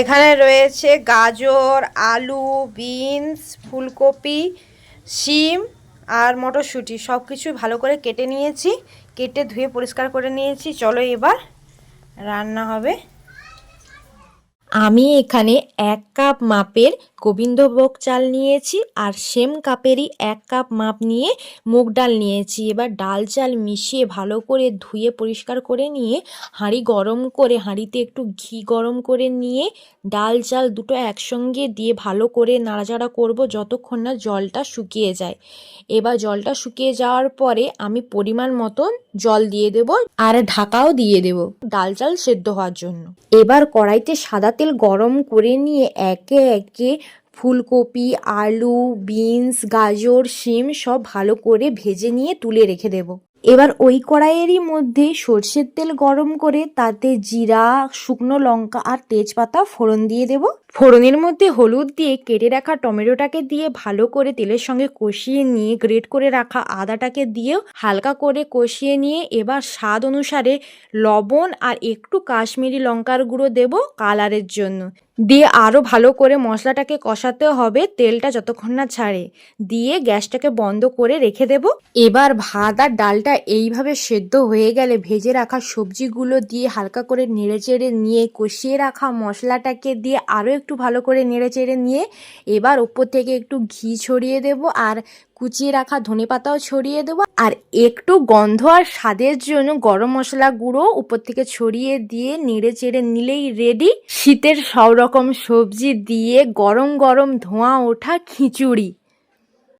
এখানে রয়েছে গাজর, আলু, বিনস, ফুলকপি, শিম আর মটরশুঁটি। সব কিছু ভালো করে কেটে নিয়েছি, কেটে ধুয়ে পরিষ্কার করে নিয়েছি। চলো এবার রান্না হবে। আমি এখানে এক কাপ মাপের গোবিন্দভোগ চাল নিয়েছি আর সেম কাপেরই এক কাপ মাপ নিয়ে মুগ ডাল নিয়েছি। এবার ডাল চাল মিশিয়ে ভালো করে ধুয়ে পরিষ্কার করে নিয়ে হাঁড়ি গরম করে, হাঁড়িতে একটু ঘি গরম করে নিয়ে ডাল চাল দুটো একসঙ্গে দিয়ে ভালো করে নাড়াচাড়া করব যতক্ষণ না জলটা শুকিয়ে যায়। এবার জলটা শুকিয়ে যাওয়ার পরে আমি পরিমাণ মতন জল দিয়ে দেব আর ঢাকাও দিয়ে দেব। ডাল চাল সেদ্ধ হওয়ার জন্য। এবার কড়াইতে সাদা তেল গরম করে নিয়ে একে একে ফুলকপি, আলু, বিনস, গাজর, শিম সব ভালো করে ভেজে নিয়ে তুলে রেখে দেব। এবার ওই কড়াইয়েরই মধ্যে সর্ষের তেল গরম করে তাতে জিরা, শুকনো লঙ্কা আর তেজপাতা ফোড়ন দিয়ে দেব। ফোড়নের মধ্যে হলুদ দিয়ে কেটে রাখা টমেটোটাকে দিয়ে ভালো করে তেলের সঙ্গে কষিয়ে নিয়ে, গ্রেট করে রাখা আদাটাকে দিয়েও হালকা করে কষিয়ে নিয়ে এবার স্বাদ অনুসারে লবণ আর একটু কাশ্মীরি লঙ্কার গুঁড়ো দেব কালারের জন্য। দিয়ে আরও ভালো করে মশলাটাকে কষাতে হবে, তেলটা যতক্ষণ না ছাড়ে। দিয়ে গ্যাসটাকে বন্ধ করে রেখে দেব। এবার ভাত আর ডালটা এইভাবে সেদ্ধ হয়ে গেলে ভেজে রাখা সবজিগুলো দিয়ে হালকা করে নেড়েচেড়ে নিয়ে কষিয়ে রাখা মশলাটাকে দিয়ে আরও একটু ভালো করে নেড়েচেড়ে নিয়ে এবার ওপর থেকে একটু ঘি ছড়িয়ে দেব আর কুচিয়ে রাখা ধনে পাতাও ছড়িয়ে দেবো। আর একটু গন্ধ আর স্বাদের জন্য গরম মশলা গুঁড়ো উপর থেকে ছড়িয়ে দিয়ে নেড়ে চেড়ে নিলেই রেডি শীতের সব রকম সবজি দিয়ে গরম গরম ধোঁয়া ওঠা খিচুড়ি।